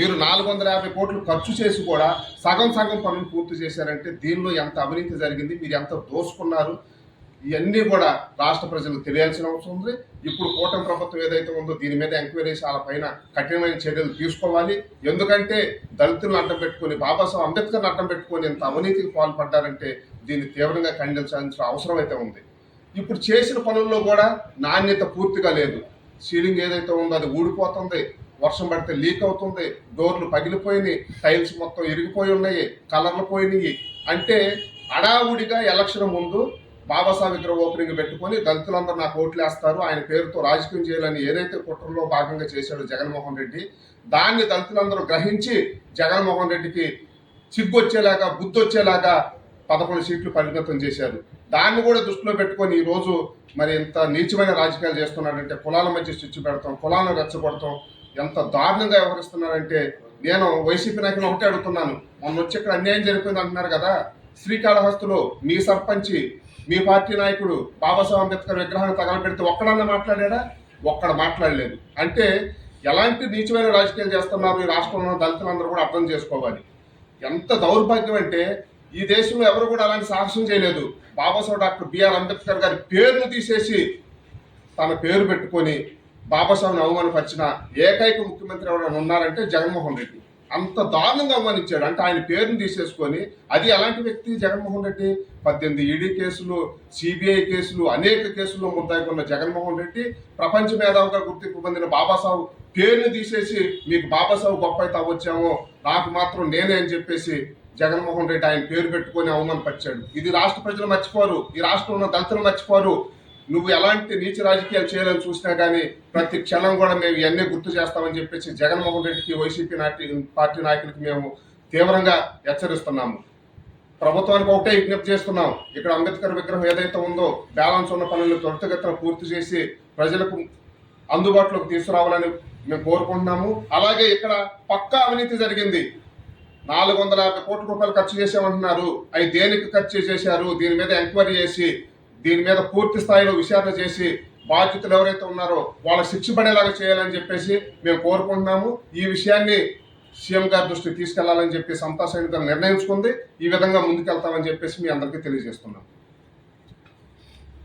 మీరు నాలుగు వందల యాభై కోట్లు ఖర్చు చేసి కూడా సగం సగం పనులు పూర్తి చేశారంటే దీనిలో ఎంత అవినీతి జరిగింది? మీరు ఎంత దోసుకున్నారు? ఇవన్నీ కూడా రాష్ట్ర ప్రజలకు తెలియాల్సిన అవసరం ఉంది. ఇప్పుడు కూటమి ప్రభుత్వం ఏదైతే ఉందో దీని మీద ఎంక్వైరీ వాళ్ళ పైన కఠినమైన చర్యలు తీసుకోవాలి. ఎందుకంటే దళితులను అడ్డం పెట్టుకొని బాబాసాహెబ్ అంబేద్కర్ని అడ్డం పెట్టుకొని ఇంత అవినీతికి పాల్పడ్డారంటే దీన్ని తీవ్రంగా ఖండించాల్సిన అవసరం అయితే ఉంది. ఇప్పుడు చేసిన పనుల్లో కూడా నాణ్యత పూర్తిగా లేదు. సీలింగ్ ఏదైతే ఉందో అది ఊడిపోతుంది. వర్షం పడితే లీక్ అవుతుంది డోర్లు పగిలిపోయినాయి టైల్స్ మొత్తం ఇరిగిపోయి ఉన్నాయి కలర్లు పోయినాయి అంటే అడావుడిగా ఎలక్షన్ ముందు బాబాసాహెబ్ విగ్రహం ఓపెనింగ్ పెట్టుకొని దళితులందరూ నాకు ఓట్లు వేస్తారు ఆయన పేరుతో రాజకీయం చేయాలని ఏదైతే కుట్రలో భాగంగా చేశాడో జగన్మోహన్ రెడ్డి దాన్ని దళితులందరూ గ్రహించి జగన్మోహన్ రెడ్డికి సిగ్గొచ్చేలాగా బుద్ధి వచ్చేలాగా పదకొండు సీట్లు పరిమితం చేశారు. దాన్ని కూడా దృష్టిలో పెట్టుకొని ఈ రోజు మరి ఇంత నీచమైన రాజకీయాలు చేస్తున్నాడంటే కులాల మధ్య చిచ్చు పెడతాం కులాలను రెచ్చగొడతాం ఎంత దారుణంగా వ్యవహరిస్తున్నారంటే నేను వైసీపీ నాయకులు ఒకటే అడుగుతున్నాను. మొన్న వచ్చి ఇక్కడ అన్యాయం జరిగింది అంటున్నారు కదా. శ్రీకాళహస్తిలో మీ సర్పంచి మీ పార్టీ నాయకుడు బాబాసాహెబ్ అంబేద్కర్ విగ్రహాన్ని తగలబెడితే ఒక్కడన్నా మాట్లాడా ఒక్కడ మాట్లాడలేదు. అంటే ఎలాంటి నీచమైన రాజకీయాలు చేస్తున్నారు ఈ రాష్ట్రంలో దళితులందరూ కూడా అర్థం చేసుకోవాలి. ఎంత దౌర్భాగ్యం అంటే ఈ దేశంలో ఎవరు కూడా అలాంటి సాహసం చేయలేదు. బాబాసాహెబ్ డాక్టర్ బిఆర్ అంబేద్కర్ గారి పేరును తీసేసి తన పేరు పెట్టుకొని బాబాసాహెబ్ని అవమానపరిచిన ఏకైక ముఖ్యమంత్రి ఎవరైనా ఉన్నారంటే జగన్మోహన్ రెడ్డి. అంత దారుణంగా అవమానించాడు. అంటే ఆయన పేరుని తీసేసుకొని అది ఎలాంటి వ్యక్తి జగన్మోహన్ రెడ్డి? పద్దెనిమిది ఈడీ కేసులు సిబిఐ కేసులు అనేక కేసుల్లో ముద్దాయి ఉన్న జగన్మోహన్ రెడ్డి ప్రపంచ మేధావుగా గుర్తింపు పొందిన బాబాసాహు పేరుని తీసేసి మీకు బాబాసాహు గొప్ప అయితే అవ్వచ్చామో? నాకు మాత్రం నేనే అని చెప్పేసి జగన్మోహన్ రెడ్డి ఆయన పేరు పెట్టుకొని అవమానపరిచాడు. ఇది రాష్ట్ర ప్రజలు మర్చిపోరు. ఈ రాష్ట్రంలో ఉన్న దళితులు మర్చిపోరు. నువ్వు ఎలాంటి నీచ రాజకీయాలు చేయాలని చూసినా కానీ ప్రతి క్షణం కూడా మేము ఇవన్నీ గుర్తు చేస్తామని చెప్పేసి జగన్మోహన్ రెడ్డికి వైసీపీ నాటి పార్టీ నాయకులకి మేము తీవ్రంగా హెచ్చరిస్తున్నాము. ప్రభుత్వానికి ఒకటే విజ్ఞప్తి చేస్తున్నాం. ఇక్కడ అంబేద్కర్ విగ్రహం ఏదైతే ఉందో బ్యాలెన్స్ ఉన్న పనులను త్వరితగతిన పూర్తి చేసి ప్రజలకు అందుబాటులోకి తీసుకురావాలని మేము కోరుకుంటున్నాము. అలాగే ఇక్కడ పక్కా అవినీతి జరిగింది. నాలుగు వందల యాభై కోట్ల రూపాయలు ఖర్చు చేసామంటున్నారు అవి దేనికి ఖర్చు చేశారు? దీని మీద ఎంక్వైరీ చేసి దీని మీద పూర్తి స్థాయిలో విచారణ చేసి బాధ్యతలు ఎవరైతే ఉన్నారో వాళ్ళ శిక్ష పడేలాగా చేయాలని చెప్పేసి మేము కోరుకుంటున్నాము. ఈ విషయాన్ని సీఎం గారి దృష్టికి తీసుకెళ్ళాలని చెప్పి సంతా సైనిక నిర్ణయించుకుంది. ఈ విధంగా ముందుకెళ్తామని చెప్పేసి మీ అందరికీ తెలియజేస్తున్నాం.